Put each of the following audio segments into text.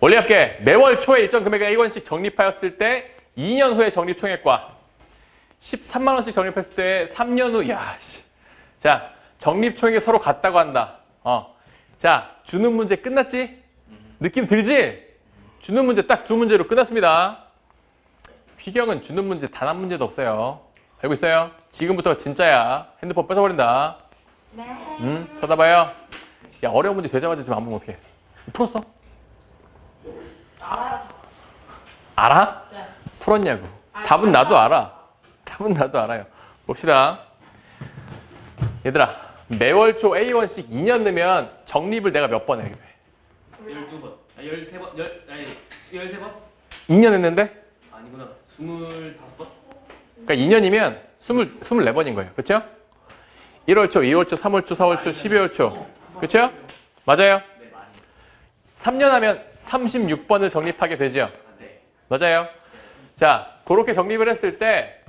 원리합계 매월 초에 일정 금액의 A원씩 적립하였을 때 2년 후에 적립 총액과 13만 원씩 적립했을 때 3년 후, 야, 씨. 자, 적립 총액이 서로 같다고 한다. 어. 자, 주는 문제 끝났지? 느낌 들지? 주는 문제 딱 두 문제로 끝났습니다. 피경은 주는 문제 단 한 문제도 없어요. 알고 있어요? 지금부터 진짜야. 핸드폰 뺏어버린다. 네. 응? 쳐다봐요. 야, 어려운 문제 되자마자 지금 안 보면 어떡해. 풀었어? 알아요. 알아? 네. 풀었냐고. 답은 나도 알아. 답은 나도 알아요. 봅시다. 얘들아, 매월 초 A1씩 2년 넣으면 적립을 내가 몇 번 해? 12번. 아, 13번. 열 아니, 13번? 2년 했는데? 아니구나. 25번? 그러니까 2년이면 20, 24번인 거예요. 그렇죠? 1월 초, 2월 초, 3월 초, 4월 초, 12월 초. 그렇죠? 맞아요? 네, 많이. 3년 하면 36번을 적립하게 되죠. 맞아요. 자, 그렇게 적립을 했을 때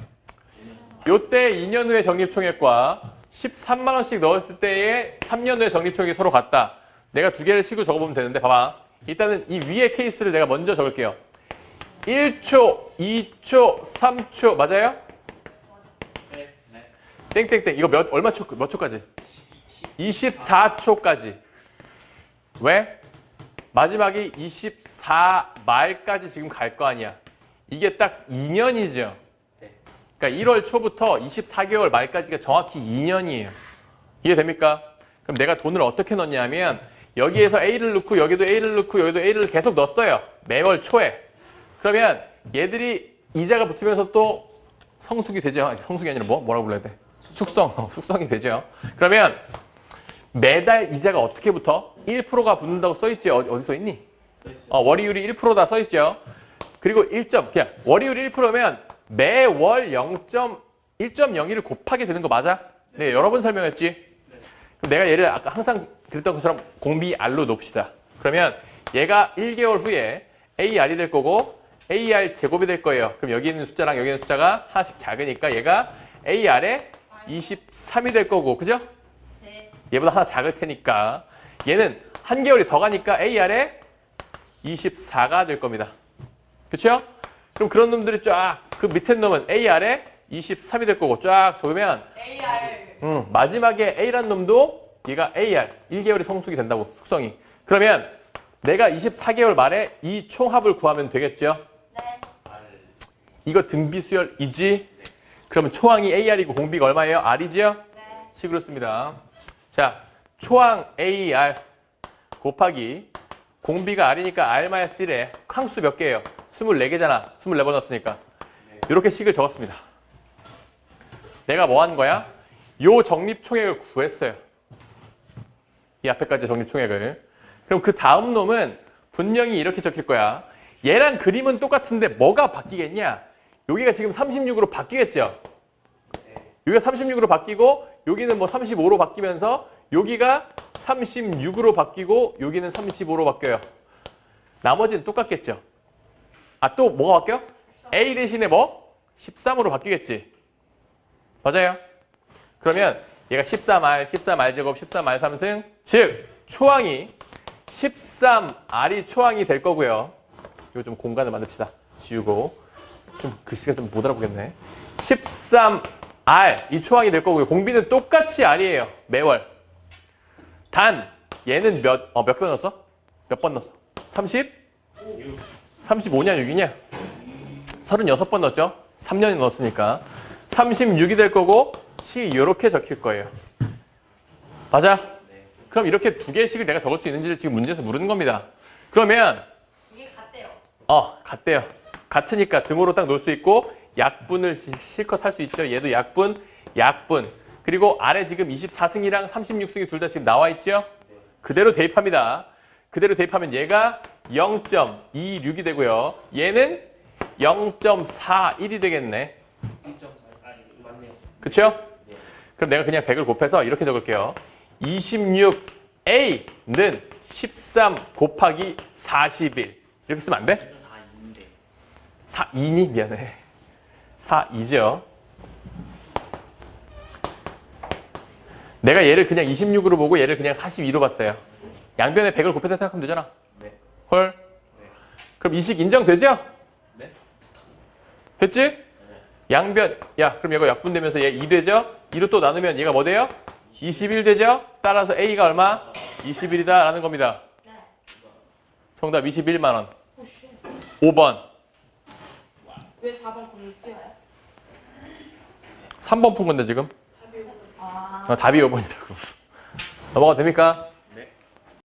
요때 2년 후에 적립총액과 13만 원씩 넣었을 때의 3년 후에 적립총액이 서로 같다. 내가 두 개를 식으로 적어보면 되는데 봐봐. 일단은 이 위에 케이스를 내가 먼저 적을게요. 1초, 2초, 3초 맞아요? 땡땡땡 이거 몇 얼마 초 몇 초까지? 24초까지. 왜? 마지막이 24 말까지 지금 갈 거 아니야. 이게 딱 2년이죠. 네. 그러니까 1월 초부터 24개월 말까지가 정확히 2년이에요. 이해됩니까? 그럼 내가 돈을 어떻게 넣냐면 여기에서 A를 넣고 여기도 A를 넣고 여기도 A를 계속 넣었어요. 매월 초에. 그러면 얘들이 이자가 붙으면서 또 성숙이 되죠. 성숙이 아니라 뭐? 뭐라고 불러야 돼? 숙성. 어, 숙성이 되죠. 그러면 매달 이자가 어떻게 붙어? 1%가 붙는다고 써있지. 어디, 어디 써있니? 어, 월이율이 1%다 써있죠. 그리고 1점, 그냥 월이율이 1%면 매월 0.1.01을 곱하게 되는 거 맞아? 네, 여러 번 설명했지. 그럼 내가 얘를 아까 항상 그랬던 것처럼 공비 R로 놓읍시다. 그러면 얘가 1개월 후에 AR이 될 거고 AR 제곱이 될 거예요. 그럼 여기 있는 숫자랑 여기 있는 숫자가 하나씩 작으니까 얘가 AR에 23이 될 거고, 그죠? 네. 얘보다 하나 작을 테니까 얘는 한 개월이 더 가니까 AR에 24가 될 겁니다. 그렇죠? 그럼 그런 놈들이 쫙 그 밑에 놈은 AR에 23이 될 거고 쫙 적으면 AR. 음, 마지막에 A란 놈도 얘가 AR 1개월이 성숙이 된다고 숙성이. 그러면 내가 24개월 말에 이 총합을 구하면 되겠죠? 네. 이거 등비수열이지? 그러면 초항이 AR이고 공비가 얼마예요? R이지요? 네. 식으로 씁니다. 자, 초항 AR 곱하기 공비가 R이니까 R-1에 항수 몇 개예요? 24개잖아. 24번 넣었으니까. 이렇게 식을 적었습니다. 내가 뭐 한 거야? 요 적립 총액을 구했어요. 이 앞에까지 적립 총액을. 그럼 그 다음 놈은 분명히 이렇게 적힐 거야. 얘랑 그림은 똑같은데 뭐가 바뀌겠냐? 여기가 지금 36으로 바뀌겠죠? 여기가 36으로 바뀌고 여기는 뭐 35로 바뀌면서 여기가 36으로 바뀌고 여기는 35로 바뀌어요. 나머지는 똑같겠죠? 아 또 뭐가 바뀌어? A 대신에 뭐? 13으로 바뀌겠지? 맞아요? 그러면 얘가 13R, 13R 제곱, 13R 3승 즉 초항이 13R이 초항이 될 거고요. 이거 좀 공간을 만듭시다. 지우고 좀 글씨가 좀 못 알아보겠네. 13R 이 초항이 될 거고요. 공비는 똑같이 R이에요. 매월. 단 얘는 몇, 어, 몇 번 넣었어? 몇 번 넣었어? 30? 35냐 6이냐? 36번 넣었죠? 3년이 넣었으니까 36이 될 거고 시 이렇게 적힐 거예요. 맞아? 네. 그럼 이렇게 두 개씩을 내가 적을 수 있는지를 지금 문제에서 물은 겁니다. 그러면 이게 같대요. 어 같대요. 같으니까 등으로 딱 놓을 수 있고 약분을 시- 실컷 할 수 있죠. 얘도 약분, 약분. 그리고 아래 지금 24승이랑 36승이 둘 다 지금 나와 있죠. 그대로 대입합니다. 그대로 대입하면 얘가 0.26이 되고요. 얘는 0.41이 되겠네. 1.4. 아, 이거 맞네요. 그쵸? 그럼 내가 그냥 100을 곱해서 이렇게 적을게요. 26A는 13 곱하기 41. 이렇게 쓰면 안 돼? 1.4인데. 4, 2니? 미안해. 4, 2죠. 내가 얘를 그냥 26으로 보고 얘를 그냥 42로 봤어요. 양변에 100을 곱해서 생각하면 되잖아. 네. 헐. 네. 그럼 이식 인정되죠? 네. 됐지? 양변, 야, 그럼 얘가 약분되면서 얘 2 되죠? 2로 또 나누면 얘가 뭐 돼요? 21 되죠? 따라서 A가 얼마? 21이다 라는 겁니다. 네. 정답 21만 원. 오씨. 5번. 왜 4번 건너 뛰어요? 3번 푼 건데 지금? 아. 어, 답이 5번이라고. 넘어가도 됩니까?